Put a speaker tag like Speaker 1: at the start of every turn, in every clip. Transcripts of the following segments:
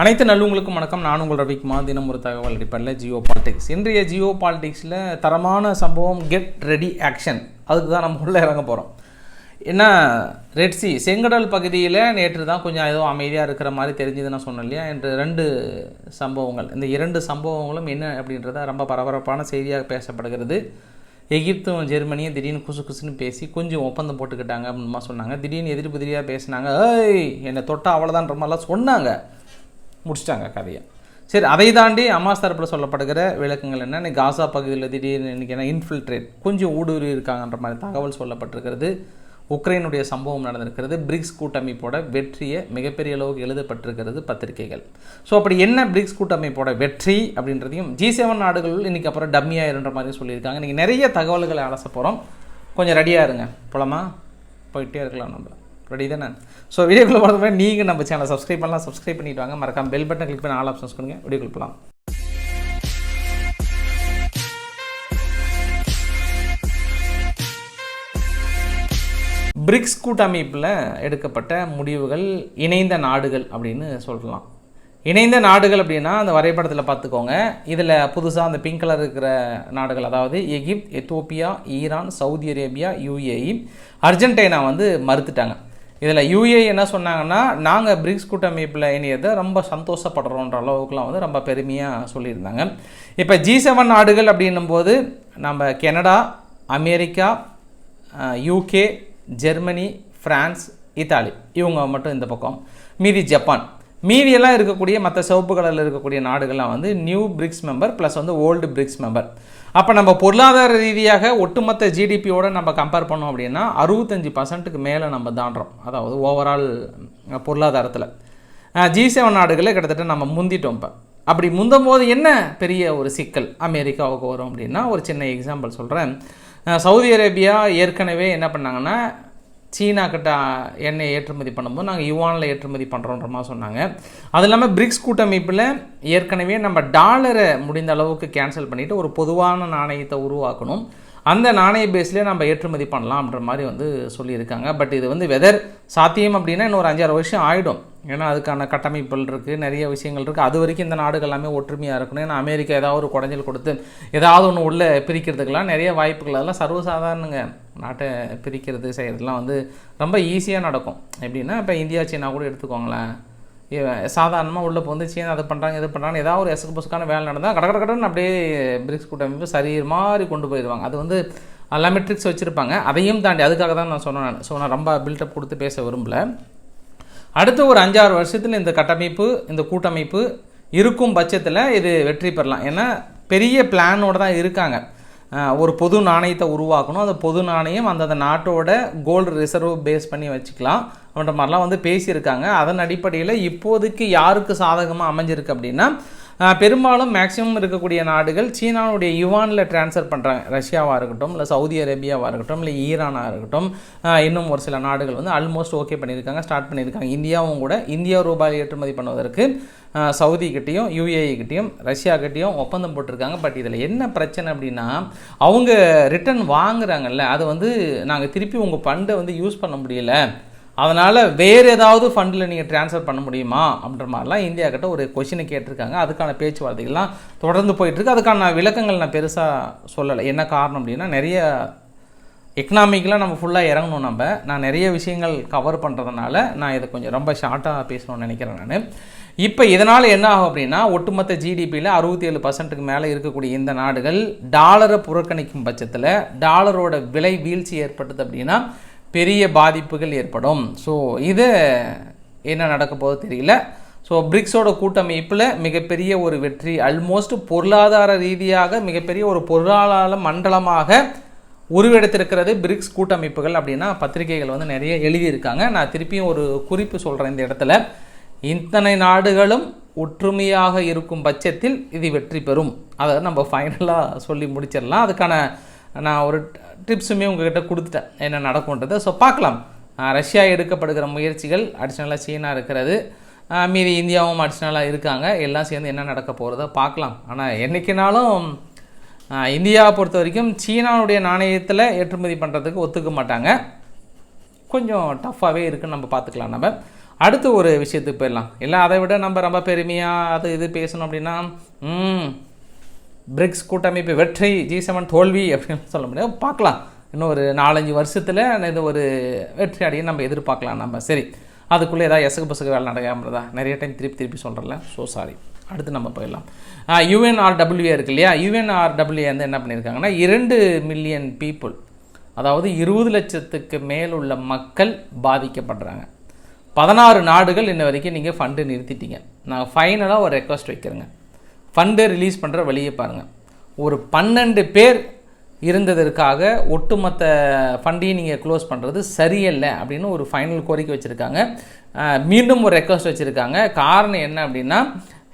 Speaker 1: அனைத்து நல்லவங்களுக்கும் வணக்கம். நான் உங்கள் ரவிக்குமார். தினம் ஒரு தகவல் அடிப்படையில் ஜியோ பாலிடிக்ஸ். இன்றைய ஜியோ பாலிடிக்ஸில் தரமான சம்பவம் கெட் ரெடி ஆக்ஷன் அதுக்கு தான் நம்ம உள்ளே இறங்க போகிறோம் ஏன்னா ரெட்சி செங்கடல் பகுதியில் நேற்று தான் கொஞ்சம் ஏதோ அமைதியாக இருக்கிற மாதிரி தெரிஞ்சது நான் சொன்னேன் இல்லையா? என்று ரெண்டு சம்பவங்கள் இந்த இரண்டு சம்பவங்களும் என்ன அப்படின்றத ரொம்ப பரபரப்பான செய்தியாக பேசப்படுகிறது. எகிப்தும் ஜெர்மனியும் திடீர்னு குசு குசுன்னு பேசி கொஞ்சம் ஒப்பந்தம் போட்டுக்கிட்டாங்க அப்படின்னு சொன்னாங்க. திடீர்னு எதிர்ப்பு எதிரியாக பேசினாங்க. ஏய் என்னை தொட்டால் அவ்வளோதான்ற மாதிரிலாம் சொன்னாங்க. முடிச்சிட்டாங்க கதையை. சரி அதை தாண்டி அமாஸ் தரப்பில் சொல்லப்படுகிற விளக்கங்கள் என்ன? இன்னைக்கு காசா பகுதியில் திடீர்னு இன்றைக்கி என்ன இன்ஃபில்ட்ரேட் கொஞ்சம் ஊடுருவி இருக்காங்கன்ற மாதிரி தகவல் சொல்லப்பட்டிருக்கிறது. உக்ரைனுடைய சம்பவம் நடந்திருக்கிறது. பிரிக்ஸ் கூட்டமைப்போட வெற்றியை மிகப்பெரிய அளவுக்கு எழுதப்பட்டிருக்கிறது பத்திரிகைகள். ஸோ அப்படி என்ன பிரிக்ஸ் கூட்டமைப்போட வெற்றி அப்படின்றதையும் ஜி செவன் நாடுகள் இன்றைக்கி அப்புறம் டம்மியாக இருன்ற மாதிரி சொல்லியிருக்காங்க. இன்றைக்கி நிறைய தகவல்களை அலச போகிறோம் கொஞ்சம் ரெடியாக இருங்க. புலமாக போயிட்டே இருக்கலாம் நம்ம. ரெடி தானே? ஸோ வீடியோக்குள்ள போகிறதுமே நீங்கள் நம்ம சேனலை சப்ஸ்கிரைப் பண்ணலாம். சப்ஸ்கிரைப் பண்ணிட்டு வாங்க. மறக்காம பெல் பட்டன் கிளிக் பண்ணி ஆல் ஆப்ஷன்ஸ் கொடுங்க. வீடியோக்குள்ள போகலாம் பிரிக்ஸ் கூட்டமைப்பில் எடுக்கப்பட்ட முடிவுகள் இணைந்த நாடுகள் அப்படின்னு சொல்லலாம். இணைந்த நாடுகள் அப்படின்னா அந்த வரைபடத்தில் பார்த்துக்கோங்க. இதில் புதுசாக அந்த பிங்க் கலர் இருக்கிற நாடுகள் அதாவது Egypt Ethiopia Iran Saudi Arabia UAE Argentina வந்து மறுத்துட்டாங்க. இதில் யூஏ என்ன சொன்னாங்கன்னா நாங்கள் பிரிக்ஸ் கூட்டமைப்பில் இணையதை ரொம்ப சந்தோஷப்படுறோன்ற அளவுக்குலாம் வந்து ரொம்ப பெருமையாக சொல்லியிருந்தாங்க. இப்போ ஜி செவன் நாடுகள் அப்படின்னும் போது நம்ம Canada America UK Germany France Italy இவங்க மட்டும் இந்த பக்கம். மீதி ஜப்பான். மீதியெல்லாம் இருக்கக்கூடிய மற்ற சிவப்பு கலரில் இருக்கக்கூடிய நாடுகள்லாம் வந்து நியூ பிரிக்ஸ் மெம்பர் ப்ளஸ் வந்து ஓல்டு பிரிக்ஸ் மெம்பர் அப்போ நம்ம பொருளாதார ரீதியாக ஒட்டுமொத்த ஜிடிபியோட நம்ம கம்பேர் பண்ணோம் அப்படின்னா அறுபத்தஞ்சி பர்சன்ட்டுக்கு மேலே நம்ம தாண்டுறோம். அதாவது ஓவரால் பொருளாதாரத்தில். ஜி செவன் நாடுகளில் கிட்டத்தட்ட நம்ம முந்திட்டோம் இப்போ. அப்படி முந்தும் போது என்ன பெரிய ஒரு சிக்கல் அமெரிக்காவுக்கு வரும் அப்படின்னா ஒரு சின்ன எக்ஸாம்பிள் சொல்கிறேன் சவுதி அரேபியா ஏற்கனவே என்ன பண்ணாங்கன்னா சீனா கிட்ட எண்ணெய் ஏற்றுமதி பண்ணும்போது நாங்கள் யுவானில் ஏற்றுமதி பண்ணுறோன்ற மாதிரி சொன்னாங்க. அது இல்லாமல் பிரிக்ஸ் கூட்டமைப்பில் ஏற்கனவே நம்ம டாலரை முடிந்த அளவுக்கு கேன்சல் பண்ணிவிட்டு ஒரு பொதுவான நாணயத்தை உருவாக்கணும். அந்த நாணய பேஸ்லேயே நம்ம ஏற்றுமதி பண்ணலாம்ன்ற மாதிரி வந்து சொல்லியிருக்காங்க. பட் இது வந்து வெதர் சாத்தியம் அப்படின்னா இன்னொரு அஞ்சாறு வருஷம் ஆகிடும் ஏன்னா அதுக்கான கட்டமைப்புகள் இருக்குது நிறைய விஷயங்கள் இருக்குது அது வரைக்கும் இந்த நாடுகள் எல்லாமே ஒற்றுமையாக இருக்கணும். ஏன்னா அமெரிக்கா ஏதாவது ஒரு குடஞ்சல் கொடுத்து ஏதாவது ஒன்று உள்ளே பிரிக்கிறதுக்கெல்லாம் நிறைய வாய்ப்புகள். அதெல்லாம் சர்வசாதாரணங்க. நாட்டை பிரிக்கிறது செய்கிறதுலாம் வந்து ரொம்ப ஈஸியாக நடக்கும். எப்படின்னா இப்போ இந்தியா சீனா கூட எடுத்துக்கோங்களேன். சாதாரணமாக உள்ளே வந்து சீனா அது பண்ணுறாங்க இது பண்ணுறாங்க ஏதாவது ஒரு எசக்கு பொசுக்கான வேலை நடந்தால் கட கட கடன்னு அப்படியே பிரிக்ஸ் கூட்டமைப்பு சரி மாதிரி கொண்டு போயிடுவாங்க. அது வந்து எல்லாமே ட்ரிக்ஸ் வச்சுருப்பாங்க. அதையும் தாண்டி அதுக்காக தான் நான் சொன்னேன். ஸோ நான் ரொம்ப பில்டப் கொடுத்து பேச விரும்பல. அடுத்த ஒரு அஞ்சாறு வருஷத்தில் இந்த கட்டமைப்பு இந்த கூட்டமைப்பு இருக்கும் பட்சத்தில் இது வெற்றி பெறலாம். ஏன்னா பெரிய பிளானோடு தான் இருக்காங்க. ஒரு பொது நாணயத்தை உருவாக்கணும். அந்த பொது நாணயம் அந்தந்த நாட்டோட கோல்டு ரிசர்வ் பேஸ் பண்ணி வச்சுக்கலாம் அப்படின்ற மாதிரிலாம் வந்து பேசியிருக்காங்க. அதன் அடிப்படையில் இப்போதைக்கு யாருக்கு சாதகமாக அமைஞ்சிருக்கு அப்படின்னா பெரும்பாலும் மேக்ஸிமம் இருக்கக்கூடிய நாடுகள் சீனாவுடைய யுவானில் டிரான்ஸ்ஃபர் பண்ணுறாங்க ரஷ்யாவாக இருக்கட்டும் இல்லை சவுதி அரேபியாவாக இருக்கட்டும் இல்லை ஈரானாக இருக்கட்டும் இன்னும் ஒரு சில நாடுகள் வந்து ஆல்மோஸ்ட் ஓகே பண்ணியிருக்காங்க ஸ்டார்ட் பண்ணியிருக்காங்க. இந்தியாவும் கூட இந்தியா ரூபாய் ஏற்றுமதி பண்ணுவதற்கு சவுதி கிட்டேயும் யூஏஇ கிட்டேயும் ரஷ்யா கிட்டேயும் ஒப்பந்தம் போட்டிருக்காங்க. பட் இதில் என்ன பிரச்சனை அப்படின்னா அவங்க ரிட்டர்ன் வாங்குறாங்கல்ல அதை வந்து நாங்கள் திருப்பி உங்கள் ஃபண்டை வந்து யூஸ் பண்ண முடியல. அதனால் வேறு ஏதாவது ஃபண்டில் நீங்கள் ட்ரான்ஸ்ஃபர் பண்ண முடியுமா? அப்படின்ற மாதிரிலாம் இந்தியா கிட்ட ஒரு கொஷினை கேட்டிருக்காங்க. அதுக்கான பேச்சுவார்த்தைகள்லாம் தொடர்ந்து போயிட்டுருக்கு. அதுக்கான விளக்கங்கள் நான் பெருசாக சொல்லலை. என்ன காரணம் அப்படின்னா நிறைய எக்கனாமிக்கெலாம் நம்ம ஃபுல்லாக இறங்கணும் நம்ம. நான் நிறைய விஷயங்கள் கவர் பண்ணுறதுனால நான் இதை கொஞ்சம் ரொம்ப ஷார்ட்டாக பேசணும்னு நினைக்கிறேன் நான். இப்போ இதனால் என்ன ஆகும் அப்படின்னா ஒட்டுமொத்த ஜிடிபியில் அறுபத்தி ஏழு பர்சன்ட்டுக்கு மேலே இருக்கக்கூடிய இந்த நாடுகள் டாலரை புறக்கணிக்கும் பட்சத்தில் டாலரோட விலை வீழ்ச்சி ஏற்பட்டது அப்படின்னா பெரிய பாதிப்புகள் ஏற்படும். ஸோ இது என்ன நடக்க போதோ தெரியல. ஸோ பிரிக்ஸோட கூட்டமைப்பில் மிகப்பெரிய ஒரு வெற்றி அல்மோஸ்ட் பொருளாதார ரீதியாக மிகப்பெரிய ஒரு பொருளாதார மண்டலமாக உருவெடுத்திருக்கிறது பிரிக்ஸ் கூட்டமைப்புகள் அப்படின்னா பத்திரிகைகள் வந்து நிறைய எழுதியிருக்காங்க. நான் திருப்பியும் ஒரு குறிப்பு சொல்கிறேன் இந்த இடத்துல. இத்தனை நாடுகளும் ஒற்றுமையாக இருக்கும் பட்சத்தில் இது வெற்றி பெறும். அதை நம்ம ஃபைனலாக சொல்லி முடிச்சிடலாம். அதுக்கான நான் ஒரு டிப்ஸுமே உங்ககிட்ட கொடுத்துட்டேன். என்ன நடக்கும்ன்றதை. ஸோ பார்க்கலாம். ரஷ்யா எடுக்கப்படுகிற முயற்சிகள் அடிஷ்னலாக சீனா இருக்கிறது. மீதி இந்தியாவும் அடிஷ்னலாக இருக்காங்க. எல்லாம் சேர்ந்து என்ன நடக்க போகிறதோ பார்க்கலாம். ஆனால் என்றைக்கினாலும் இந்தியாவை பொறுத்த வரைக்கும் சீனாவுடைய நாணயத்தில் ஏற்றுமதி பண்ணுறதுக்கு ஒத்துக்க மாட்டாங்க. கொஞ்சம் டஃப்பாகவே இருக்குன்னு நம்ம பார்த்துக்கலாம் நம்ம. அடுத்து ஒரு விஷயத்துக்கு போயிடலாம். இல்லை அதை விட நம்ம ரொம்ப பெருமையாக அது இது பேசணும் அப்படின்னா பிரிக்ஸ் கூட்டமைப்பு வெற்றி ஜி செவன் தோல்வி அப்படின்னு சொல்ல முடியாது. பார்க்கலாம். இன்னும் ஒரு நாலஞ்சு வருஷத்தில் இது ஒரு வெற்றி அடையை நம்ம எதிர்பார்க்கலாம் நம்ம. சரி. அதுக்குள்ளே ஏதாவது எசகு பசகு வேலை நடக்காமறதா? நிறைய டைம் திருப்பி திருப்பி சொல்கிறல ஸோ சாரி அடுத்து நம்ம போயிடலாம். யுஎன்ஆர்டபிள்யூஏ இருக்கு இல்லையா? யுஎன்ஆர்டபிள்யூஏ வந்து என்ன பண்ணியிருக்காங்கன்னா இரண்டு மில்லியன் பீப்புள் அதாவது இருபது லட்சத்துக்கு மேல் உள்ள மக்கள் பாதிக்கப்படுறாங்க. பதினாறு நாடுகள் இன்ன வரைக்கும் நீங்கள் ஃபண்டு நிறுத்திட்டீங்க. நான் ஃபைனலாக ஒரு ரெக்வஸ்ட் வைக்கிறேங்க. ஃபண்டை ரிலீஸ் பண்ணுற வழியை பாருங்கள் ஒரு பன்னெண்டு பேர் இருந்ததற்காக ஒட்டுமொத்த ஃபண்டையும் நீங்கள் க்ளோஸ் பண்ணுறது சரியில்லை அப்படின்னு ஒரு ஃபைனல் கோரிக்கை வச்சுருக்காங்க. மீண்டும் ஒரு ரெக்வஸ்ட் வச்சுருக்காங்க. காரணம் என்ன அப்படின்னா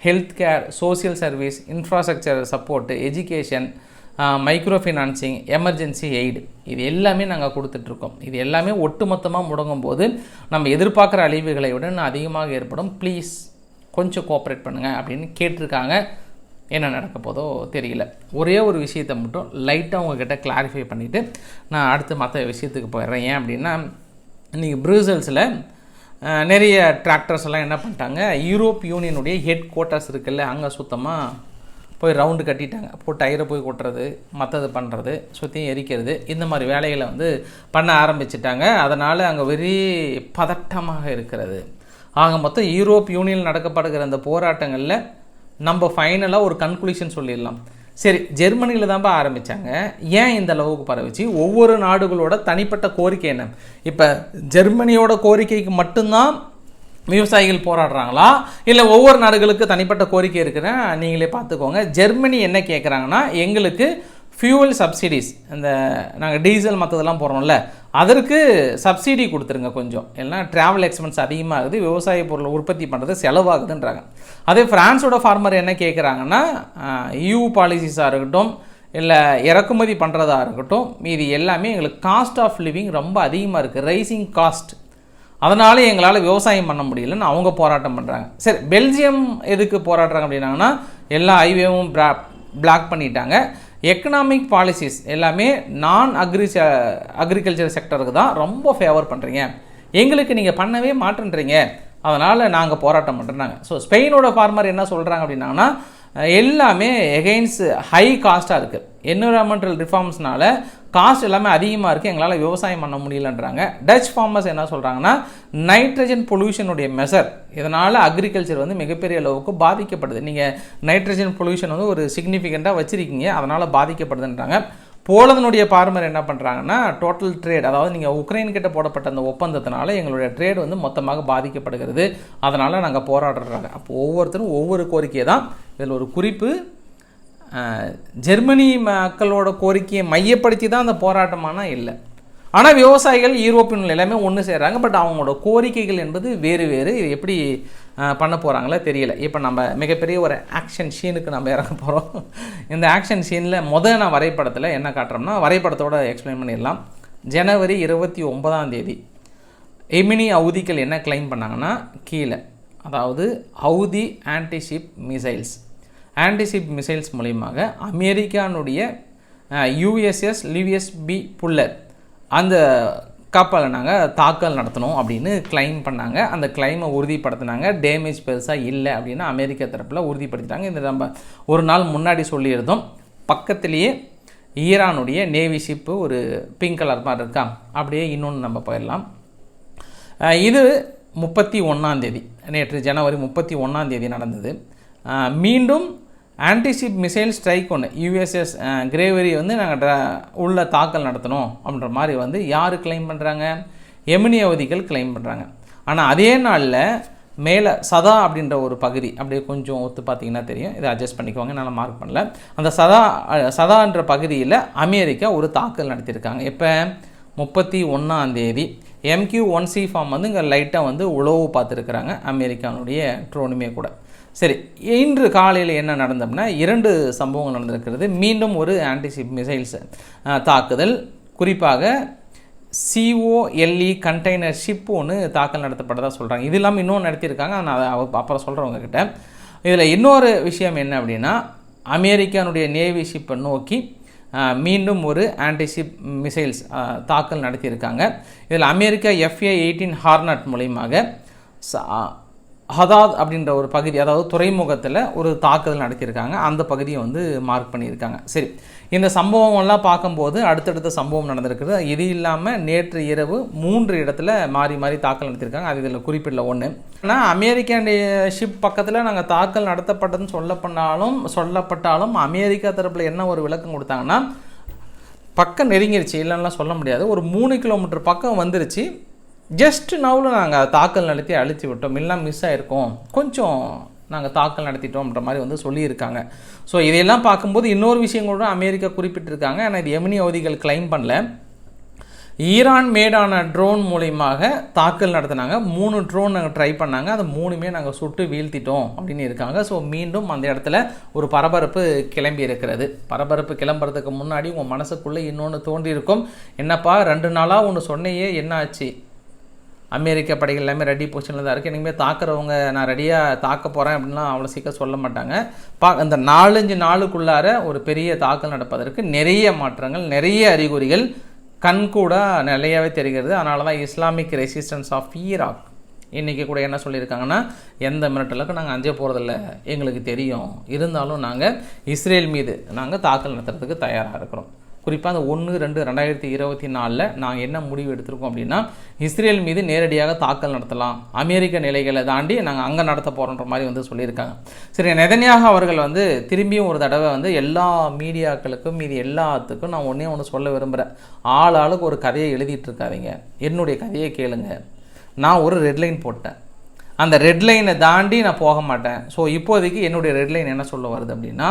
Speaker 1: health care social service infrastructure support education micro financing emergency aid இது எல்லாமே நாங்கள் கொடுத்துட்ருக்கோம். இது எல்லாமே ஒட்டுமொத்தமாக முடங்கும் போது நம்ம எதிர்பார்க்குற அழிவுகளை விட அதிகமாக ஏற்படும். ப்ளீஸ் கொஞ்சம் கோஆப்ரேட் பண்ணுங்கள் அப்படின்னு கேட்டிருக்காங்க. என்ன நடக்க போதோ தெரியல. ஒரே ஒரு விஷயத்தை மட்டும் லைட்டாக உங்ககிட்ட கிளாரிஃபை பண்ணிவிட்டு நான் அடுத்து மற்ற விஷயத்துக்கு போயிடுறேன். ஏன் அப்படின்னா இன்றைக்கி ப்ரூசல்ஸில் நிறைய டிராக்டர்ஸ் எல்லாம் என்ன பண்ணிட்டாங்க? யூரோப் யூனியனுடைய ஹெட் குவார்ட்டர்ஸ் இருக்குல்ல அங்கே சுத்தமாக போய் ரவுண்டு கட்டிட்டாங்க. போய் டயரை போய் கொட்டுறது மற்றது பண்ணுறது சுற்றியும் எரிக்கிறது இந்த மாதிரி வேலைகளை வந்து பண்ண ஆரம்பிச்சிட்டாங்க. அதனால் அங்கே வெறி பதட்டமாக இருக்கிறது. ஆக மொத்தம் யூரோப் யூனியன் நடக்கப்படுகிற அந்த போராட்டங்களில் நம்ம ஃபைனலாக ஒரு கன்க்ளூஷன் சொல்லிடலாம். சரி ஜெர்மனியில் தான்ப்பா ஆரம்பித்தாங்க ஏன் இந்த அளவுக்கு பரவிச்சு? ஒவ்வொரு நாடுகளோட தனிப்பட்ட கோரிக்கை என்ன? இப்போ ஜெர்மனியோட கோரிக்கைக்கு மட்டும்தான் விவசாயிகள் போராடுறாங்களா? இல்லை ஒவ்வொரு நாடுகளுக்கு தனிப்பட்ட கோரிக்கை இருக்கிறேன் நீங்களே பார்த்துக்கோங்க. ஜெர்மனி என்ன கேட்குறாங்கன்னா எங்களுக்கு ஃபியூவல் சப்சிடிஸ் இந்த நாங்கள் டீசல் மற்றதெல்லாம் போகிறோம்ல அதற்கு சப்சிடி கொடுத்துருங்க கொஞ்சம். எல்லாம் ட்ராவல் எக்ஸ்பென்ஸ் அதிகமாகுது விவசாய பொருளை உற்பத்தி பண்ணுறது செலவாகுதுன்றாங்க. அதே ஃப்ரான்ஸோட ஃபார்மர் என்ன கேட்குறாங்கன்னா யூ பாலிசிஸாக இருக்கட்டும் இல்லை இறக்குமதி பண்ணுறதா இருக்கட்டும் மீதி எல்லாமே எங்களுக்கு காஸ்ட் ஆஃப் லிவிங் ரொம்ப அதிகமாக இருக்குது ரைசிங் காஸ்ட் அதனால எங்களால் விவசாயம் பண்ண முடியலன்னு அவங்க போராட்டம் பண்ணுறாங்க சரி பெல்ஜியம் எதுக்கு போராடுறாங்க அப்படின்னாங்கன்னா எல்லா ஹைவேவும் பிளாக் பண்ணிட்டாங்க. எக்கனாமிக் பாலிசிஸ் எல்லாமே நான் அக்ரி அக்ரிகல்ச்சர் செக்டருக்கு தான் ரொம்ப ஃபேவர் பண்ணுறீங்க எங்களுக்கு நீங்கள் பண்ணவே மாட்டேன்றீங்க. அதனால் நாங்கள் போராட்டம் பண்ணுறாங்க ஸோ ஸ்பெயினோட ஃபார்மர் என்ன சொல்கிறாங்க அப்படின்னாங்கன்னா எல்லாமே எகெயின்ஸ் ஹை காஸ்ட்டாக இருக்குது என்விரான்மெண்டல் ரிஃபார்ம்ஸ்னால காஸ்ட் எல்லாமே அதிகமாக இருக்குது எங்களால் விவசாயம் பண்ண முடியலன்றாங்க. டச் ஃபார்மர்ஸ் என்ன சொல்கிறாங்கன்னா நைட்ரஜன் பொல்யூஷனுடைய மெஷர் இதனால் அக்ரிகல்ச்சர் வந்து மிகப்பெரிய அளவுக்கு பாதிக்கப்படுது. நீங்கள் நைட்ரஜன் பொல்யூஷன் வந்து ஒரு சிக்னிஃபிகண்ட்டாக வச்சுருக்கீங்க. அதனால் பாதிக்கப்படுதுன்றாங்க. போலந்தனுடைய பார்மர் என்ன பண்ணுறாங்கன்னா டோட்டல் ட்ரேட் அதாவது நீங்கள் உக்ரைன் கிட்ட போடப்பட்ட அந்த ஒப்பந்தத்தினால எங்களுடைய ட்ரேட் வந்து மொத்தமாக பாதிக்கப்படுகிறது. அதனால் நாங்கள் போராடுறாங்க அப்போ ஒவ்வொருத்தரும் ஒவ்வொரு கோரிக்கையை தான் இதில் ஒரு குறிப்பு ஜெர்மனி மக்களோட கோரிக்கையை மையப்படுத்தி தான் அந்த போராட்டமானால் இல்லை. ஆனால் விவசாயிகள் யூரோப்பியன் எல்லாமே ஒன்று சேர்கிறாங்க பட் அவங்களோட கோரிக்கைகள் என்பது வேறு வேறு. இது எப்படி பண்ண போகிறாங்களோ தெரியல. இப்போ நம்ம மிகப்பெரிய ஒரு ஆக்ஷன் சீனுக்கு நம்ம இறங்க போகிறோம் இந்த ஆக்ஷன் சீனில் முதல் நான் வரைபடத்தில் என்ன காட்டுறோம்னா வரைபடத்தோட எக்ஸ்பிளைன் பண்ணிடலாம். ஜனவரி இருபத்தி ஒன்பதாம் தேதி. எமினி அவுதிகள் என்ன கிளைம் பண்ணாங்கன்னா கீழே. அதாவது Houthi antiship missiles antiship missiles மூலியமாக அமெரிக்கானுடைய யூஎஸ்எஸ் லிவிஎஸ் பி புல்லர் அந்த கப்பலை நாங்கள் தாக்கல் நடத்தணும் அப்படின்னு கிளைம் பண்ணாங்க. அந்த கிளைமை உறுதிப்படுத்தினாங்க. டேமேஜ் பெருசாக இல்லை அப்படின்னு அமெரிக்க தரப்பில் உறுதிப்படுத்திட்டாங்க. இந்த நம்ம ஒரு நாள் முன்னாடி சொல்லியிருந்தோம். பக்கத்துலேயே ஈரானுடைய நேவி ஷிப்பு ஒரு பிங்க் கலர் மாதிரி இருக்கா? அப்படியே இன்னொன்று நம்ம போயிடலாம். இது முப்பத்தி ஒன்றாந்தேதி நேற்று ஜனவரி முப்பத்தி ஒன்றாந்தேதி நடந்தது. மீண்டும் ஆன்டிஷிப் மிசைல் ஸ்ட்ரைக் ஒன்று யூஎஸ்எஸ் கிரேவரி வந்து நாங்கள் உள்ள தாக்கல் நடத்தணும் அப்படின்ற மாதிரி வந்து யார் கிளைம் பண்ணுறாங்க எமினி அவதிகள் கிளைம் பண்ணுறாங்க ஆனால் அதே நாளில் மேலே சதா அப்படின்ற ஒரு பகுதி அப்படியே கொஞ்சம் ஒத்து பார்த்தீங்கன்னா தெரியும். இதை அட்ஜஸ்ட் பண்ணிக்கோங்க என்னால் மார்க் பண்ணல. அந்த சதா சதான்ற பகுதியில் அமெரிக்கா ஒரு தாக்கல் நடத்தியிருக்காங்க. இப்போ முப்பத்தி ஒன்றாந்தேதி எம்கியூ ஒன் சி ஃபார்ம் வந்து இங்கே லைட்டாக வந்து உழவு பார்த்துருக்குறாங்க அமெரிக்கானுடைய ட்ரோனுமே கூட. சரி இன்று காலையில் என்ன நடந்தோம்னா இரண்டு சம்பவங்கள் நடந்திருக்கிறது. மீண்டும் ஒரு ஆன்டிசிப் மிசைல்ஸ் தாக்குதல். குறிப்பாக சிஓஎல்இ கண்டெய்னர் ஷிப் ஒன்று தாக்கல் நடத்தப்பட்டதாக சொல்கிறாங்க இது இல்லாமல் இன்னொன்று நடத்தியிருக்காங்க. நான் அதை அப்புறம் சொல்கிறவங்க கிட்ட. இதில் இன்னொரு விஷயம் என்ன அப்படின்னா அமெரிக்கானுடைய நேவி ஷிப்பை நோக்கி மீண்டும் ஒரு ஆன்டிஷிப் மிசைல்ஸ் தாக்கல் நடத்தியிருக்காங்க. இதில் America F A eighteen Hornet மூலியமாக ஹதாத் அப்படின்ற ஒரு பகுதி அதாவது துறைமுகத்தில் ஒரு தாக்குதல் நடத்தியிருக்காங்க. அந்த பகுதியை வந்து மார்க் பண்ணியிருக்காங்க. சரி இந்த சம்பவங்கள்லாம் பார்க்கும்போது அடுத்தடுத்த சம்பவம் நடந்திருக்குது. இது இல்லாமல் நேற்று இரவு மூன்று இடத்துல மாறி மாறி தாக்கல் நடத்தியிருக்காங்க. அது இதில் குறிப்பிடல ஒன்று ஆனால் அமெரிக்கன் ஷிப் பக்கத்தில் நாங்கள் தாக்கல் நடத்தப்பட்டதுன்னு சொல்லப்பட்டாலும் சொல்லப்பட்டாலும் அமெரிக்கா தரப்பில் என்ன ஒரு விளக்கம் கொடுத்தாங்கன்னா பக்கம் நெருங்கிருச்சு. இல்லைன்னா சொல்ல முடியாது. ஒரு மூணு கிலோமீட்டர் பக்கம் வந்துருச்சு. ஜஸ்ட் நவுல நாங்கள் தாக்கல் நடத்தி அழித்து விட்டோம். எல்லாம் மிஸ் ஆகிருக்கோம் கொஞ்சம் நாங்கள் தாக்கல் நடத்திட்டோம்ன்ற மாதிரி வந்து சொல்லியிருக்காங்க. ஸோ இதையெல்லாம் பார்க்கும்போது இன்னொரு விஷயம் கூட அமெரிக்கா குறிப்பிட்டிருக்காங்க. ஆனால் இது எமினி அவதிகள் கிளைம் பண்ணல. ஈரான் மேடான ட்ரோன் மூலியமாக தாக்கல் நடத்தினாங்க. மூணு ட்ரோன் நாங்கள் ட்ரை பண்ணாங்க. அது மூணுமே நாங்கள் சுட்டு வீழ்த்திட்டோம் அப்படின்னு இருக்காங்க. ஸோ மீண்டும் அந்த இடத்துல ஒரு பரபரப்பு கிளம்பி இருக்கிறது. பரபரப்பு கிளம்புறதுக்கு முன்னாடி உங்கள் மனசுக்குள்ளே இன்னொன்று தோன்றி இருக்கும் என்னப்பா ரெண்டு நாளாக ஒன்று சொன்னையே என்ன ஆச்சு அமெரிக்க படைகள் எல்லாமே ரெடி பொசிஷனில் தான் இருக்குது இனிமேல் தாக்குறவங்க நான் ரெடியாக தாக்க போகிறேன் அப்படின்லாம் அவ்வளோ சீக்கிரம் சொல்ல மாட்டாங்க. பா இந்த நாலஞ்சு நாளுக்குள்ளார ஒரு பெரிய தாக்கல் நடப்பதற்கு நிறைய மாற்றங்கள் நிறைய அறிகுறிகள் கண்கூட நிலையாகவே தெரிகிறது. அதனால தான் இஸ்லாமிக் ரெசிஸ்டன்ஸ் ஆஃப் ஈராக் இன்றைக்கி கூட என்ன சொல்லியிருக்காங்கன்னா எந்த மிரட்டலுக்கு நாங்கள் அஞ்ச போகிறதில்ல எங்களுக்கு தெரியும். இருந்தாலும் நாங்கள் இஸ்ரேல் மீது நாங்கள் தாக்கல் நடத்துறதுக்கு தயாராக இருக்கிறோம். குறிப்பாக அந்த ஒன்று ரெண்டு ரெண்டாயிரத்தி இருபத்தி நாலில் நாங்கள் என்ன முடிவு எடுத்திருக்கோம் அப்படின்னா இஸ்ரேல் மீது நேரடியாக தாக்கல் நடத்தலாம். அமெரிக்க நிலைகளை தாண்டி நாங்கள் அங்கே நடத்த போகிறோன்ற மாதிரி வந்து சொல்லியிருக்காங்க. சரி நெதன்யாக அவர்கள் வந்து திரும்பியும் ஒரு தடவை வந்து எல்லா மீடியாக்களுக்கும் மீதி எல்லாத்துக்கும் நான் ஒன்றே ஒன்று சொல்ல விரும்புகிறேன் ஆள் ஆளுக்கு ஒரு கதையை எழுதிட்டு இருக்காதீங்க. என்னுடைய கதையை கேளுங்க. நான் ஒரு ரெட்லைன் போட்டேன். அந்த ரெட்லைனை தாண்டி நான் போக மாட்டேன். ஸோ இப்போதைக்கு என்னுடைய ரெட்லைன் என்ன சொல்ல வருது அப்படின்னா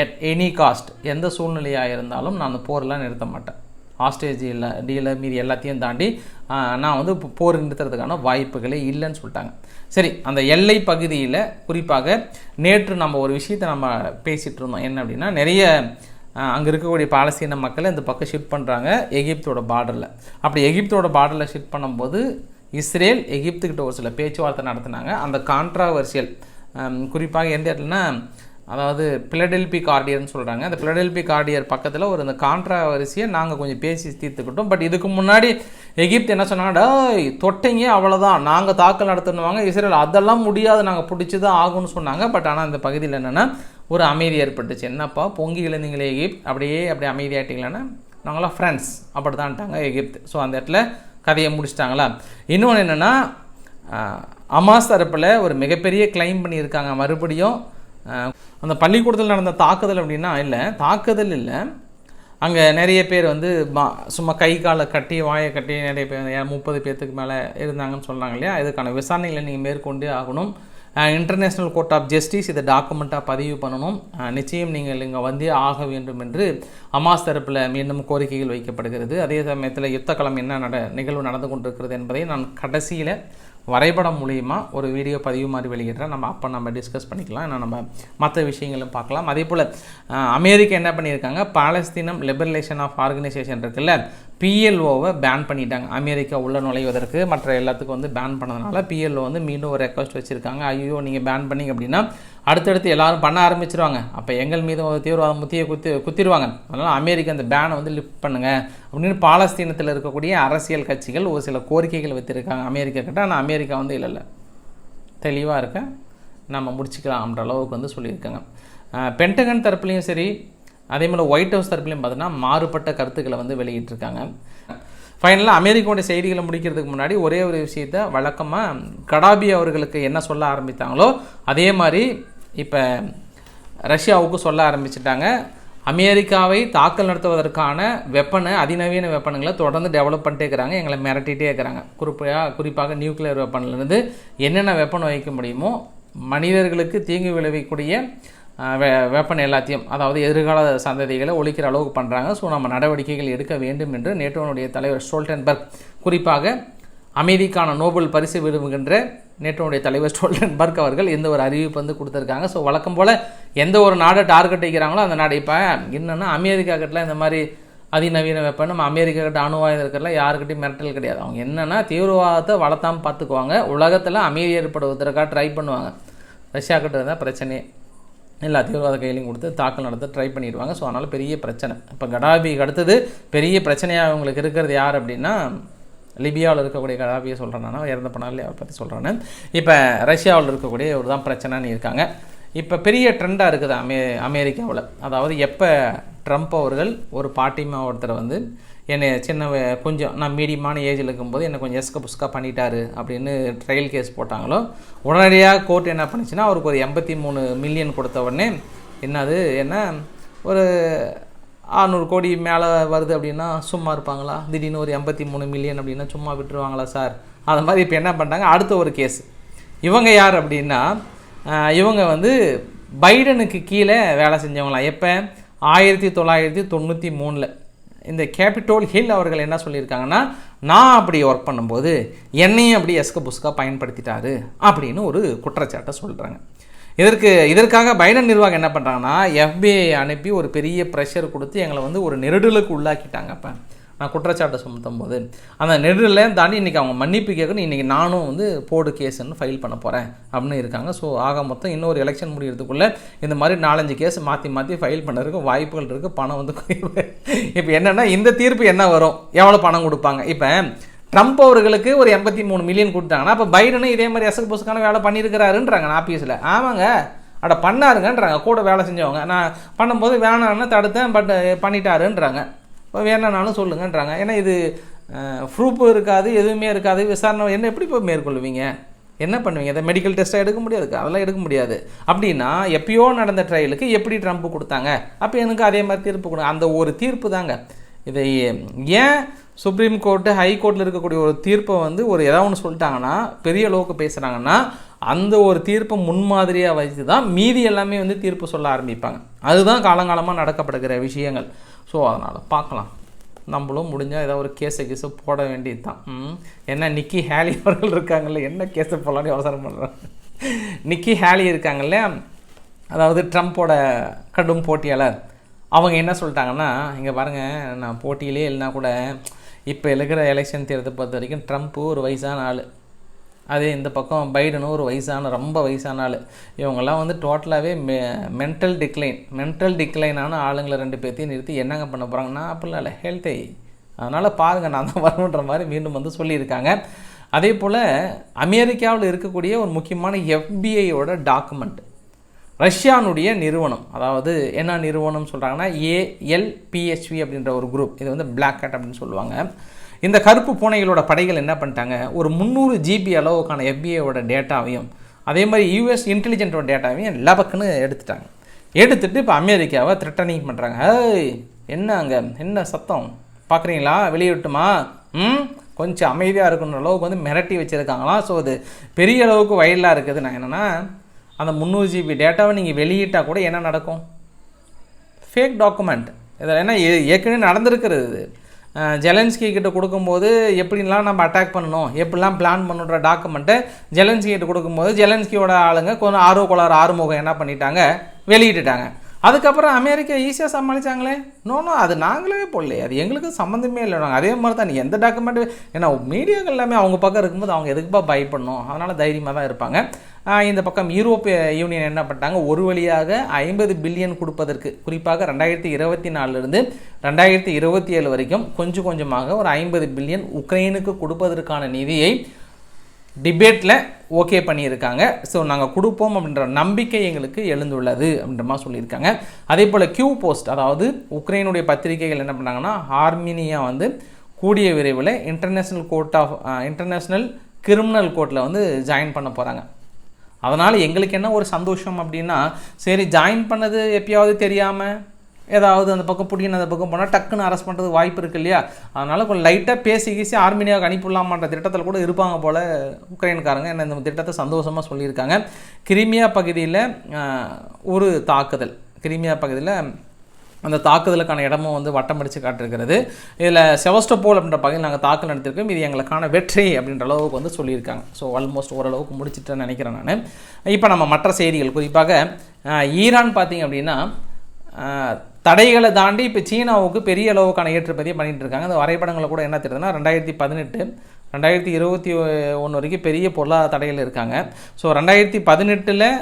Speaker 1: எட் எனி காஸ்ட் எந்த சூழ்நிலையாக இருந்தாலும் நான் அந்த போரெலாம் நிறுத்த மாட்டேன். ஹாஸ்டேஜ் இல்லை டீலர் மீதி எல்லாத்தையும் தாண்டி நான் வந்து இப்போ போர் நிறுத்துறதுக்கான வாய்ப்புகளே இல்லைன்னு சொல்லிட்டாங்க. சரி அந்த எல்லை பகுதியில் குறிப்பாக நேற்று நம்ம ஒரு விஷயத்தை நம்ம பேசிகிட்டு இருந்தோம். என்ன அப்படின்னா நிறைய அங்கே இருக்கக்கூடிய பாலஸ்தீன மக்களை இந்த பக்கம் ஷிஃப்ட் பண்ணுறாங்க எகிப்தோட பார்டரில் அப்படி எகிப்தோட பார்டரில் ஷிஃப்ட் பண்ணும்போது இஸ்ரேல் எகிப்துக்கிட்ட ஒரு சில பேச்சுவார்த்தை நடத்தினாங்க. அந்த கான்ட்ராவர்சியல் குறிப்பாக எந்த இடத்துலனா அதாவது பிளடெல்பி கார்டியர்னு சொல்கிறாங்க அந்த பிளடெல்பி கார்டியர் பக்கத்தில் ஒரு இந்த கான்ட்ராவரிசியை நாங்கள் கொஞ்சம் பேசி தீர்த்துக்கிட்டோம். பட் இதுக்கு முன்னாடி எகிப்து என்ன சொன்னாங்கன்னா தொட்டைங்க அவ்வளோதான் நாங்கள் தாக்கல் நடத்தணுவாங்க இஸ்ரேல் அதெல்லாம் முடியாது. நாங்கள் பிடிச்சி தான் ஆகும்னு சொன்னாங்க. பட் ஆனால் அந்த பகுதியில் என்னென்னா ஒரு அமைதி ஏற்பட்டுச்சு. என்னப்பா பொங்கி இழந்தீங்களே எகிப்த் அப்படியே அப்படியே அமைதியாட்டிங்களேன்னா நாங்களாம் ஃப்ரெண்ட்ஸ் அப்படி தான்ட்டாங்க எகிப்து ஸோ அந்த இடத்துல கதையை முடிச்சிட்டாங்களா? இன்னொன்று என்னென்னா அமாஸ் தரப்பில் ஒரு மிகப்பெரிய கிளைம் பண்ணியிருக்காங்க. மறுபடியும் அந்த பள்ளிக்கூடத்தில் நடந்த தாக்குதல் அப்படின்னா இல்லை தாக்குதல் இல்லை. அங்கே நிறைய பேர் வந்து பா- சும்மா கை காலை கட்டி வாயை கட்டி நிறைய பேர் முப்பது பேர்த்துக்கு மேலே இருந்தாங்கன்னு சொல்கிறாங்க இல்லையா? இதுக்கான விசாரணைகளை நீங்கள் மேற்கொண்டே ஆகணும். இன்டர்நேஷ்னல் கோர்ட் ஆஃப் ஜஸ்டிஸ் இதை டாக்குமெண்ட்டாக பதிவு பண்ணணும். நிச்சயம் நீங்கள் இங்கே வந்தே ஆக வேண்டும் என்று அமாஸ் தரப்பில் மீண்டும் கோரிக்கைகள் வைக்கப்படுகிறது. அதே சமயத்தில் யுத்தக்களம் என்ன நட நிகழ்வு நடந்து கொண்டிருக்கிறது என்பதை நான் கடைசியில் வரைபடம் மூலிமா ஒரு வீடியோ பதிவு மாதிரி வெளியிடுறேன். நம்ம அப்போ நம்ம டிஸ்கஸ் பண்ணிக்கலாம். ஏன்னா நம்ம மற்ற விஷயங்களும் பார்க்கலாம். அதே போல் அமெரிக்கா என்ன பண்ணியிருக்காங்க? பாலஸ்தீனம் லிபரலேஷன் ஆஃப் ஆர்கனைசேஷன் இருக்குல்ல பிஎல்ஓவை பேன் பண்ணிட்டாங்க. அமெரிக்கா உள்ளே நுழைவதற்கு மற்ற எல்லாத்துக்கும் வந்து பேன் பண்ணதுனால பிஎல்ஓ வந்து மீண்டும் ஒரு ரெக்வஸ்ட் வச்சுருக்காங்க. ஐயோ நீங்கள் பேன் பண்ணீங்க அப்படின்னா அடுத்தடுத்து எல்லாரும் பண்ண ஆரம்பிச்சிருவாங்க. அப்போ எங்கள் மீது ஒரு முத்தியை குத்தி குத்திடுவாங்க. அதனால் அமெரிக்கா அந்த பேனை வந்து லிஃப்ட் பண்ணுங்க அப்படின்னு பாலஸ்தீனத்தில் இருக்கக்கூடிய அரசியல் கட்சிகள் ஒரு சில கோரிக்கைகள் வைத்திருக்காங்க அமெரிக்கா கிட்ட. ஆனால் அமெரிக்கா வந்து இல்லை இல்லை. தெளிவாக இருக்க நம்ம முடிச்சுக்கலாம்ன்ற அளவுக்கு வந்து சொல்லியிருக்காங்க. பென்டகன் தரப்புலையும் சரி அதே மாதிரி ஒயிட் ஹவுஸ் தரப்புலையும் பார்த்தீங்கன்னா மாறுபட்ட கருத்துக்களை வந்து வெளியிட்டிருக்காங்க. ஃபைனலாக அமெரிக்காவுடைய செய்திகளை முடிக்கிறதுக்கு முன்னாடி ஒரே ஒரு விஷயத்த வழக்கமாக கடாபி அவர்களுக்கு என்ன சொல்ல ஆரம்பித்தாங்களோ அதே மாதிரி இப்போ ரஷ்யாவுக்கு சொல்ல ஆரம்பிச்சிட்டாங்க அமெரிக்காவை தாக்கல் நடத்துவதற்கான வெப்பனை அதிநவீன வெப்பனங்களை தொடர்ந்து டெவலப் பண்ணிட்டே இருக்கிறாங்க எங்களை மிரட்டிகிட்டே இருக்கிறாங்க. குறிப்பாக குறிப்பாக நியூக்ளியர் வெப்பன்லேருந்து என்னென்ன வெப்பன் வைக்க முடியுமோ மனிதர்களுக்கு தீங்கு விளைவிக்கக்கூடிய வெ வெப்பன் எல்லாத்தையும் அதாவது எதிர்கால சந்ததிகளை ஒழிக்கிற அளவுக்கு பண்ணுறாங்க ஸோ நம்ம நடவடிக்கைகள் எடுக்க வேண்டும் என்று நேட்டோனுடைய தலைவர் ஸ்டோல்டன்பர்க் குறிப்பாக அமெரிக்கான நோபல் பரிசு விரும்புகின்ற நேட்டோனுடைய தலைவர் ஸ்டோல்டன்பர்க் அவர்கள் இந்த ஒரு அறிவிப்பு வந்து கொடுத்துருக்காங்க. ஸோ வழக்கம் போல் எந்த ஒரு நாடை டார்கெட் வைக்கிறாங்களோ அந்த நாடு. இப்போ என்னென்னா அமெரிக்கா கிட்டலாம் இந்த மாதிரி அதிநவீன வெப்பம் நம்ம அமெரிக்கா கிட்ட அணுவாயுதம் ஆயுதம் இருக்கிறதுல யாருக்கிட்டையும் மிரட்டல் கிடையாது. அவங்க என்னென்னா தீவிரவாதத்தை வளர்த்தாம பார்த்துக்குவாங்க. உலகத்தில் அமைதி ஏற்படுவதற்காக ட்ரை பண்ணுவாங்க. ரஷ்யா கிட்ட இருந்தால் பிரச்சனையே. எல்லா தீவிரவாத கையிலையும் கொடுத்து தாக்கல் நடத்த ட்ரை பண்ணிடுவாங்க. ஸோ அதனால் பெரிய பிரச்சனை. இப்போ கடாபிக்கு அடுத்தது பெரிய பிரச்சனையாக அவங்களுக்கு இருக்கிறது யார் அப்படின்னா லிபியாவில் இருக்கக்கூடிய கடாபியை சொல்கிறேன் நான். இறந்த பண்ணாலே அவரை பற்றி சொல்கிறேன்னு இப்போ ரஷ்யாவில் இருக்கக்கூடிய ஒரு தான் பிரச்சனைன்னு இருக்காங்க. இப்போ பெரிய ட்ரெண்டாக இருக்குது அமே அமெரிக்காவில். அதாவது எப்போ ட்ரம்ப் அவர்கள் ஒரு பாட்டிமா ஒருத்தர் வந்து என்னை சின்ன கொஞ்சம் நான் மீடியமான ஏஜில் இருக்கும்போது என்னை கொஞ்சம் எஸ்க புஸ்கா பண்ணிட்டாரு அப்படின்னு ட்ரையல் கேஸ் போட்டாங்களோ உடனடியாக கோர்ட் என்ன பண்ணுச்சுன்னா அவருக்கு ஒரு எண்பத்தி மூணு மில்லியன் கொடுத்த உடனே என்னது என்ன ஒரு ஆறுநூறு கோடி மேலே வருது அப்படின்னா சும்மா இருப்பாங்களா? திடீர்னு ஒரு எண்பத்தி மூணு மில்லியன் அப்படின்னா சும்மா விட்டுருவாங்களா சார் அது மாதிரி இப்போ என்ன பண்ணுறாங்க அடுத்த ஒரு கேஸ் இவங்க யார் அப்படின்னா இவங்க வந்து பைடனுக்கு கீழே வேலை செஞ்சவங்களாம் எப்போ? ஆயிரத்தி தொள்ளாயிரத்தி தொண்ணூற்றி மூணில். இந்த கேபிட்டோல் ஹில் அவர்கள் என்ன சொல்லியிருக்காங்கன்னா நான் அப்படி ஒர்க் பண்ணும்போது என்னையும் அப்படி எஸ்க புஸ்கா பயன்படுத்திட்டாரு அப்படின்னு ஒரு குற்றச்சாட்டை சொல்கிறாங்க இதற்கு இதற்காக பைடன் நிர்வாகம் என்ன பண்ணுறாங்கன்னா எஃபிஐ அனுப்பி ஒரு பெரிய ப்ரெஷர் கொடுத்து எங்களை வந்து ஒரு நெருடலுக்கு உள்ளாக்கிட்டாங்க அப்போ. நான் குற்றச்சாட்டை சுமத்தும் போது. அந்த நெருடலை தாண்டி இன்றைக்கி அவங்க மன்னிப்பு கேட்கணும். இன்றைக்கி நானும் வந்து போடு கேஸ்ன்னு ஃபைல் பண்ண போகிறேன் அப்படின்னு இருக்காங்க. ஸோ ஆக மொத்தம் இன்னொரு எலெக்ஷன் முடிகிறதுக்குள்ளே இந்த மாதிரி நாலஞ்சு கேஸ் மாற்றி மாற்றி ஃபைல் பண்ணுறதுக்கு வாய்ப்புகள் இருக்குது பணம் வந்து இப்போ என்னென்னா இந்த தீர்ப்பு என்ன வரும்? எவ்வளோ பணம் கொடுப்பாங்க? இப்போ ட்ரம்ப் அவர்களுக்கு ஒரு எண்பத்தி மூணு மில்லியன் கொடுத்தாங்கன்னா அப்போ பைடனும் இதே மாதிரி எசக்கு புசுக்கான வேலை பண்ணியிருக்கிறாருன்றாங்க நான் ஆஃபீஸில் ஆமாங்க. அட பண்ணாருங்கன்றாங்க. கூட வேலை செஞ்சவங்க. நான் பண்ணும்போது வேணான்னு தடுத்தேன் பட் பண்ணிட்டாருன்றாங்க. இப்போ வேணானாலும் சொல்லுங்கன்றாங்க. ஏன்னா இது ப்ரூஃப் இருக்காது எதுவுமே இருக்காது. விசாரணை என்ன எப்படி இப்போ மேற்கொள்வீங்க? என்ன பண்ணுவீங்க? இதை மெடிக்கல் டெஸ்ட்டாக எடுக்க முடியாது? அதெல்லாம் எடுக்க முடியாது. அப்படின்னா எப்பயோ நடந்த ட்ரையலுக்கு எப்படி ட்ரம்ப் கொடுத்தாங்க? அப்போ எனக்கு அதே மாதிரி தீர்ப்பு கொடு அந்த ஒரு தீர்ப்பு தாங்க. இதை ஏன் சுப்ரீம் கோர்ட்டு ஹை கோர்ட்டில் இருக்கக்கூடிய ஒரு தீர்ப்பை வந்து ஒரு ஏதாவது ஒன்று சொல்லிட்டாங்கன்னா பெரிய அளவுக்கு பேசுகிறாங்கன்னா அந்த ஒரு தீர்ப்பை முன்மாதிரியாக வச்சு தான் மீதி எல்லாமே வந்து தீர்ப்பு சொல்ல ஆரம்பிப்பாங்க. அதுதான் காலங்காலமாக நடக்கப்படுகிற விஷயங்கள். ஸோ அதனால் பார்க்கலாம். நம்மளும் முடிஞ்சால் ஏதாவது ஒரு கேஸை கேஸை போட வேண்டியது தான் என்ன நிக்கி ஹேலி அவர்கள் இருக்காங்கல்ல? என்ன கேஸை போடலான்னு அவசரம் பண்ணுறாங்க நிக்கி ஹேலி இருக்காங்கல்ல? அதாவது ட்ரம்ப்போட கடும் போட்டியாளர். அவங்க என்ன சொல்லிட்டாங்கன்னா இங்கே பாருங்கள் நான் போட்டியிலே இல்லைனா கூட இப்போ இருக்கிற எலெக்ஷன் தேர்தல் பொறுத்த வரைக்கும் ட்ரம்ப்பு ஒரு வயசான ஆள். அதே இந்த பக்கம் பைடனும் ஒரு வயசான ரொம்ப வயசான ஆள். இவங்கெல்லாம் வந்து டோட்டலாகவே மெ மென்டல் டிக்ளைன் மென்டல் டிக்ளைனான ஆளுங்களை ரெண்டு பேர்த்தையும் நிறுத்தி என்னங்க பண்ண போகிறாங்கன்னா அப்படிலாம் இல்லை. ஹெல்த்தை அதனால் பாருங்கள் நான் தான் வரணுன்ற மாதிரி மீண்டும் வந்து சொல்லியிருக்காங்க. அதே போல் அமெரிக்காவில் இருக்கக்கூடிய ஒரு முக்கியமான எஃபிஐயோட டாக்குமெண்ட் ரஷ்யானுடைய நிறுவனம் அதாவது என்ன நிறுவனம் சொல்கிறாங்கன்னா ஏஎல்பிஹெச்வி அப்படின்ற ஒரு குரூப் இது வந்து பிளாக் கேட் அப்படின்னு சொல்லுவாங்க. இந்த கருப்பு பூனைகளோட படைகள் என்ன பண்ணிட்டாங்க? ஒரு முந்நூறு ஜிபி அளவுக்கான எஃபிஐயோட டேட்டாவையும் அதே மாதிரி யூஎஸ் இன்டெலிஜென்ட்டோட டேட்டாவையும் லபக்குன்னு எடுத்துட்டாங்க. எடுத்துட்டு இப்போ அமெரிக்காவை த்ரெட்டனிங் பண்ணுறாங்க ஏய் என்ன அங்கே? என்ன சத்தம்? பார்க்குறீங்களா வெளியிட்டுமா ம்? கொஞ்சம் அமைதியாக இருக்கணுன்ற அளவுக்கு வந்து மிரட்டி வச்சுருக்காங்களாம். ஸோ அது பெரிய அளவுக்கு வயலாக இருக்குது. நான் என்னென்னா அந்த முந்நூறு ஜிபி டேட்டாவை நீங்கள் வெளியிட்டால் கூட என்ன நடக்கும்? ஃபேக் டாக்குமெண்ட் இதில் என்ன ஏ- ஏற்கனவே நடந்திருக்கிறது இது. ஜெலன்ஸ்கி கிட்ட கொடுக்கும்போது எப்படிலாம் நம்ம அட்டாக் பண்ணணும் எப்படிலாம் பிளான் பண்ணுற டாக்குமெண்ட்டை ஜெலன்ஸ்கி கிட்ட கொடுக்கும்போது ஜெலன்ஸ்கியோட ஆளுங்க கொஞ்சம் ஆர்வ கோளாறு ஆறுமுகம் என்ன பண்ணிட்டாங்க? வெளியிட்டுட்டாங்க. அதுக்கப்புறம் அமெரிக்கா ஈஸியாக சமாளிச்சாங்களே? நோனோ அது நாங்களே போடலையே. அது எங்களுக்கு சம்மந்தமே இல்லை. நாங்கள் அதே மாதிரி தான். நீங்கள் எந்த டாக்குமெண்ட் ஏன்னா மீடியாக்கள் எல்லாமே அவங்க பக்கம் இருக்கும்போது அவங்க எதுக்குப்பா பயப்படணும் அதனால் தைரியமாக தான் இருப்பாங்க. இந்த பக்கம் யூரோப்பிய யூனியன் என்ன பண்ணிட்டாங்க? ஒரு வழியாக ஐம்பது பில்லியன் கொடுப்பதற்கு குறிப்பாக ரெண்டாயிரத்தி இருபத்தி நாலுலேருந்து ரெண்டாயிரத்தி இருபத்தி ஏழு வரைக்கும் கொஞ்சம் கொஞ்சமாக ஒரு ஐம்பது பில்லியன் உக்ரைனுக்கு கொடுப்பதற்கான நிதியை டிபேட்டில் ஓகே பண்ணியிருக்காங்க. ஸோ நாங்கள் கொடுப்போம் அப்படின்ற நம்பிக்கை எங்களுக்கு எழுந்துள்ளது அப்படின்ற மாதிரி சொல்லியிருக்காங்க. அதே போல் கியூ போஸ்ட் அதாவது உக்ரைனுடைய பத்திரிகைகள் என்ன பண்ணாங்கன்னா ஆர்மீனியா வந்து கூடிய விரைவில் international court of international criminal கோர்ட்டில் வந்து ஜாயின் பண்ண போகிறாங்க அதனால் எங்களுக்கு என்ன ஒரு சந்தோஷம் அப்படின்னா சரி ஜாயின் பண்ணது எப்பயாவது தெரியாமல் ஏதாவது அந்த பக்கம் புடின்னு அந்த பக்கம் போனால் டக்குன்னு அரெஸ்ட் பண்ணுறதுக்கு வாய்ப்பு இருக்கு இல்லையா? அதனால் கொஞ்சம் லைட்டாக பேசி கீசி ஆர்மீனியாவுக்கு அனுப்பிடலாமான்ற திட்டத்தில் கூட இருப்பாங்க போல் உக்ரைன்காரங்க. என்ன இந்த திட்டத்தை சந்தோஷமாக சொல்லியிருக்காங்க. கிரிமியா பகுதியில் ஒரு தாக்குதல். கிரிமியா பகுதியில் அந்த தாக்குதலுக்கான இடமும் வந்து வட்டம் அடித்து காட்டிருக்கிறது இதில் செவஸ்டோபோல் அப்படின்ற பகுதியில் நாங்கள் தாக்கல் நடத்திருக்கோம் இது எங்களுக்கான வெற்றி அப்படின்ற அளவுக்கு வந்து சொல்லியிருக்காங்க. ஸோ ஆல்மோஸ்ட் ஓரளவுக்கு முடிச்சிட்டேன்னு நினைக்கிறேன் நான். இப்போ நம்ம மற்ற செய்திகள் குறிப்பாக ஈரான் பார்த்திங்க அப்படின்னா தடைகளை தாண்டி இப்போ சீனாவுக்கு பெரிய அளவுக்கான ஏற்றுமதியை பண்ணிகிட்டு இருக்காங்க. அந்த வரைபடங்களை கூட என்ன தெரியுதுன்னா ரெண்டாயிரத்தி பதினெட்டு ரெண்டாயிரத்தி இருபத்தி ஒன்று வரைக்கும் பெரிய பொருளாதார தடையில் இருக்காங்க. ஸோ ரெண்டாயிரத்தி பதினெட்டில்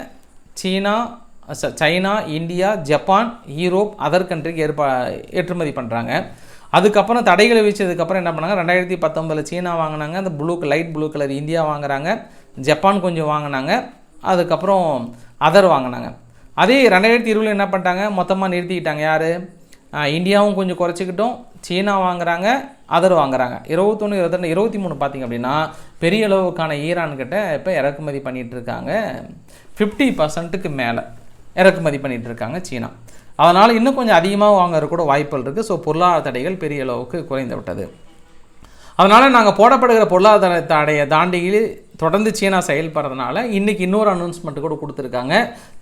Speaker 1: சீனா ச- China India Japan Europe other கண்ட்ரிக்கு ஏற்பா ஏற்றுமதி பண்ணுறாங்க அதுக்கப்புறம் தடைகளை வச்சதுக்கப்புறம் என்ன பண்ணாங்க? ரெண்டாயிரத்தி பத்தொம்பதில் சீனா வாங்கினாங்க. அந்த blue light blue colour India வாங்குறாங்க. ஜப்பான் கொஞ்சம் வாங்கினாங்க. அதுக்கப்புறம் அதர் வாங்கினாங்க. அதே ரெண்டாயிரத்தி இருபதில் என்ன பண்ணிட்டாங்க? மொத்தமாக நிறுத்திக்கிட்டாங்க. யார்? இந்தியாவும் கொஞ்சம் குறைச்சிக்கிட்டோம். சீனா வாங்குறாங்க அதர் வாங்குறாங்க. இருபத்தொன்று இருபத்தெண்டு இருபத்தி மூணு பார்த்திங்க அப்படின்னா பெரிய அளவுக்கான ஈரான்கிட்ட இப்போ இறக்குமதி பண்ணிகிட்ருக்காங்க ஃபிஃப்டி பர்சன்ட்டுக்கு மேலே இறக்குமதி பண்ணிகிட்டு இருக்காங்க சீனா. அதனால் இன்னும் கொஞ்சம் அதிகமாக வாங்குறதுக்கூட கூட வாய்ப்புகள் இருக்குது ஸோ பொருளாதார தடைகள் பெரிய அளவுக்கு குறைந்து விட்டது. அதனால் நாங்கள் போடப்படுகிற பொருளாதார தடையை தாண்டி தொடர்ந்து சீனா செயல்படுறதுனால இன்றைக்கி இன்னொரு அனௌன்ஸ்மெண்ட் கூட கொடுத்துருக்காங்க.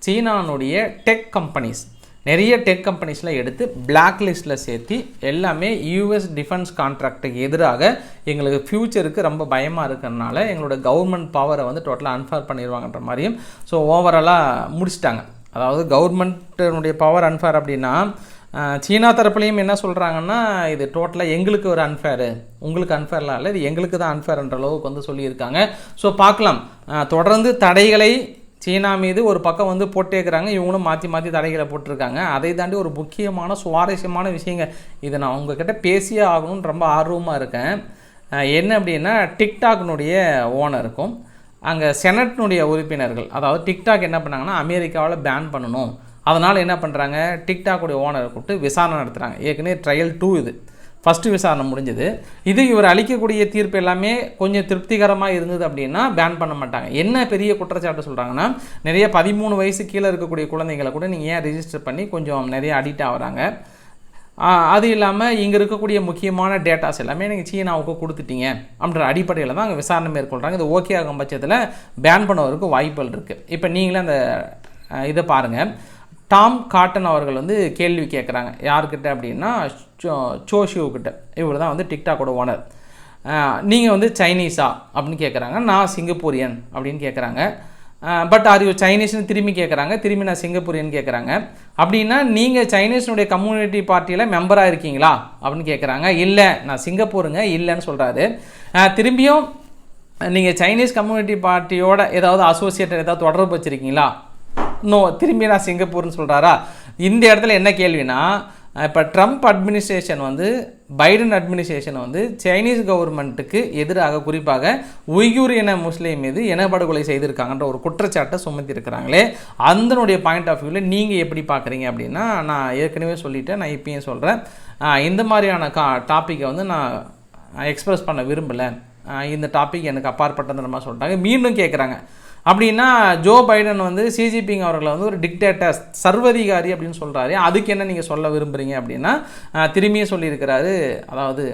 Speaker 1: சீனானுடைய டெக் கம்பெனிஸ் நிறைய டெக் கம்பெனிஸ்லாம் எடுத்து பிளாக் லிஸ்ட்டில் சேர்த்து எல்லாமே யூஎஸ் டிஃபென்ஸ் கான்ட்ராக்டுக்கு எதிராக எங்களுக்கு ஃப்யூச்சருக்கு ரொம்ப பயமாக இருக்கிறதுனால எங்களோட கவர்மெண்ட் பவரை வந்து டோட்டலாக அன்ஃபேர் பண்ணிடுவாங்கன்ற மாதிரியும் ஸோ ஓவராலாக முடிச்சிட்டாங்க. அதாவது கவர்மெண்ட்டினுடைய பவர் அன்ஃபேர் அப்படின்னா சீனா தரப்புலையும் என்ன சொல்கிறாங்கன்னா இது டோட்டலாக எங்களுக்கு ஒரு அன்ஃபேரு உங்களுக்கு அன்ஃபேர்லாம் இல்லை இது எங்களுக்கு தான் அன்ஃபேர்ன்ற அளவுக்கு வந்து சொல்லியிருக்காங்க. ஸோ பார்க்கலாம். தொடர்ந்து தடைகளை சீனா மீது ஒரு பக்கம் வந்து போட்டேக்கிறாங்க. இவங்களும் மாற்றி மாற்றி தடைகளை போட்டிருக்காங்க. அதை தாண்டி ஒரு முக்கியமான சுவாரஸ்யமான விஷயங்கள் இதை நான் உங்ககிட்ட பேசியே ஆகணும்னு ரொம்ப ஆர்வமாக இருக்கேன். என்ன அப்படின்னா டிக்டாக்னுடைய ஓனருக்கும் அங்கே செனட்னுடைய உறுப்பினர்கள் அதாவது டிக்டாக் என்ன பண்ணாங்கன்னா அமெரிக்காவில் பேன் பண்ணணும். அதனால் என்ன பண்ணுறாங்க டிக்டாக்குடைய ஓனரை கூப்பிட்டு விசாரணை நடத்துகிறாங்க ஏற்கனவே ட்ரையல் டூ இது. ஃபஸ்ட்டு விசாரணை முடிஞ்சது. இது இவர் அளிக்கக்கூடிய தீர்ப்பு எல்லாமே கொஞ்சம் திருப்திகரமாக இருந்தது அப்படின்னா பேன் பண்ண மாட்டாங்க. என்ன பெரிய குற்றச்சாட்டு சொல்கிறாங்கன்னா நிறைய பதிமூணு வயசு கீழே இருக்கக்கூடிய குழந்தைங்களை கூட நீங்கள் ஏன் ரிஜிஸ்டர் பண்ணி கொஞ்சம் நிறைய அடிக்ட் ஆகிறாங்க? அது இல்லாமல் இங்கே இருக்கக்கூடிய முக்கியமான டேட்டாஸ் எல்லாமே நீங்கள் சீனாவுக்கு கொடுத்துட்டீங்க அப்படின்ற அடிப்படையில் தான் அங்கே விசாரணை மேற்கொள்கிறாங்க இது ஓகே ஆகும் பட்சத்தில் பேன் பண்ணுவதற்கு வாய்ப்புகள் இருக்குது இப்போ நீங்களே அந்த இதை பாருங்கள் டாம் காட்டன் அவர்கள் வந்து கேள்வி கேட்குறாங்க யார்கிட்ட அப்படின்னா சோஷியோக்கிட்ட இவர் தான் வந்து டிக்டாக்கோட ஓனர். நீங்கள் வந்து சைனீஸா அப்படின்னு கேட்குறாங்க நான் சிங்கப்பூரியன் அப்படின்னு கேட்குறாங்க பட் ஆர் யூ சைனீஸ்னு திரும்பி கேட்குறாங்க திரும்பி நான் சிங்கப்பூரியன் கேட்குறாங்க அப்படின்னா நீங்கள் சைனீஸ்னுடைய கம்யூனிட்டி பார்ட்டியில் மெம்பராக இருக்கீங்களா? அப்படின்னு கேட்குறாங்க இல்லை நான் சிங்கப்பூருங்க இல்லைன்னு சொல்கிறாரு திரும்பியும் நீங்கள் சைனீஸ் கம்யூனிட்டி பார்ட்டியோட ஏதாவது அசோசியேட்டட் ஏதாவது தொடர்பு வச்சுருக்கீங்களா? நோ திரும்பி நான் சிங்கப்பூர்னு சொல்கிறாரா இந்த இடத்துல என்ன கேள்வினா இப்போ ட்ரம்ப் அட்மினிஸ்ட்ரேஷன் வந்து பைடன் அட்மினிஸ்ட்ரேஷன் வந்து சைனீஸ் கவர்மெண்ட்டுக்கு எதிராக குறிப்பாக உய்யூர் இன முஸ்லீம் மீது இனப்படுகொலை செய்திருக்காங்கன்ற ஒரு குற்றச்சாட்டை சுமத்தி இருக்கிறாங்களே அந்தனுடைய பாயிண்ட் ஆஃப் வியூவில் நீங்கள் எப்படி பார்க்குறீங்க அப்படின்னா நான் ஏற்கனவே சொல்லிட்டேன் நான் இப்பயும் சொல்கிறேன் இந்த மாதிரியான கா டாப்பிக்கை வந்து நான் எக்ஸ்ப்ரெஸ் பண்ண விரும்பலை. இந்த டாபிக் எனக்கு அப்பாற்பட்டது நம்ம சொல்லிட்டாங்க. மீண்டும் கேட்குறாங்க அப்படின்னா ஜோ பைடன் வந்து சிஜிபிங் அவர்களை வந்து ஒரு டிக்டேட்டர் சர்வதிகாரி அப்படின்னு சொல்கிறாரு அதுக்கு என்ன நீங்கள் சொல்ல விரும்புகிறீங்க அப்படின்னா திரும்பியும் சொல்லியிருக்கிறாரு. அதாவது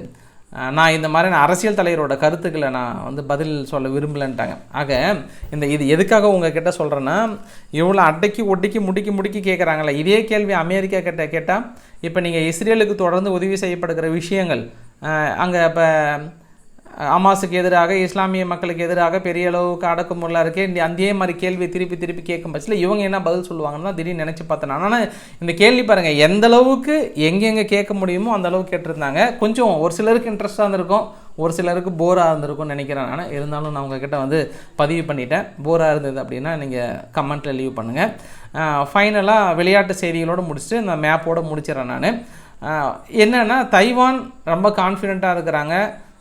Speaker 1: நான் இந்த மாதிரி அரசியல் தலைவரோட கருத்துக்களை நான் வந்து பதில் சொல்ல விரும்பலன்ட்டாங்க. ஆக இந்த இது எதுக்காக உங்ககிட்ட சொல்கிறேன்னா இவ்வளோ அட்டைக்கு ஒட்டிக்கு முடிக்கி முடிக்கி கேட்குறாங்களே இதே கேள்வி அமெரிக்கா கிட்ட கேட்டால் இப்போ நீங்கள் இஸ்ரேலுக்கு தொடர்ந்து உதவி செய்யப்படுகிற விஷயங்கள் அங்கே இப்போ அமாஸுக்கு எதிராக இஸ்லாமிய மக்களுக்கு எதிராக பெரிய அளவுக்கு அடக்குமுறையாக இருக்கே இந்த அதே மாதிரி கேள்வி திருப்பி திருப்பி கேட்கும் பட்சத்தில் இவங்க என்ன பதில் சொல்லுவாங்கன்னா திடீர்னு நினச்சி பார்த்தேன் ஆனால் இந்த கேள்வி பாருங்கள் எந்த அளவுக்கு எங்கெங்கே கேட்க முடியுமோ அந்த அளவுக்கு கேட்டிருந்தாங்க. கொஞ்சம் ஒரு சிலருக்கு இன்ட்ரெஸ்ட்டாக இருந்திருக்கும் ஒரு சிலருக்கு போராக இருந்திருக்கும்னு நினைக்கிறேன் நான். இருந்தாலும் நான் உங்ககிட்ட வந்து பதிவு பண்ணிட்டேன். போராக இருந்தது அப்படின்னா நீங்கள் கமெண்ட்டில் லீவ் பண்ணுங்கள் ஃபைனலாக விளையாட்டு செய்திகளோடு முடிச்சுட்டு இந்த மேப்போடு முடிச்சிடறேன் நான். என்னென்னா தைவான் ரொம்ப கான்ஃபிடெண்ட்டாக இருக்கிறாங்க.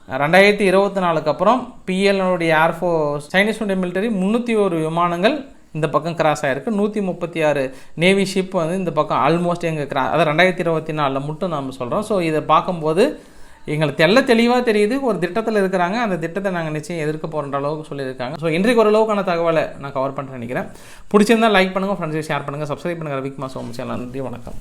Speaker 1: ரெண்டாயிரத்தி இருபத்தி நாலுக்கு அப்புறம் பிஎல்னுடைய ஏர்ஃபோர்ஸ் சைனீஸுடைய மிலிட்டரி முந்நூற்றி ஒரு விமானங்கள் இந்த பக்கம் கிராஸ் ஆகிருக்கு நூற்றி முப்பத்தி ஆறு நேவி ஷிப் வந்து இந்த பக்கம் ஆல்மோஸ்ட் எங்கள் கிரா அதாவது ரெண்டாயிரத்தி இருபத்தி நாலில் மட்டும் நம்ம சொல்கிறோம் ஸோ இதை பார்க்கும்போது எங்களுக்கு தெல்ல தெளிவாக தெரியுது. ஒரு திட்டத்தில் இருக்கிறாங்க. அந்த திட்டத்தை நாங்கள் நிச்சயம் எதிர்க்க போகிற அளவுக்கு சொல்லியிருக்காங்க. ஸோ இன்றைக்கு ஓரளவுக்கான தகவலை நான் கவர் பண்ணுறேன் நினைக்கிறேன். பிடிச்சிருந்தால் லைக் பண்ணுங்கள் ஃப்ரெண்ட்ஸை ஷேர் பண்ணுங்கள் சப்ஸ்கிரைப் பண்ணுங்கள் ரவிக்குமார் சோமச்சேன் நன்றி வணக்கம்.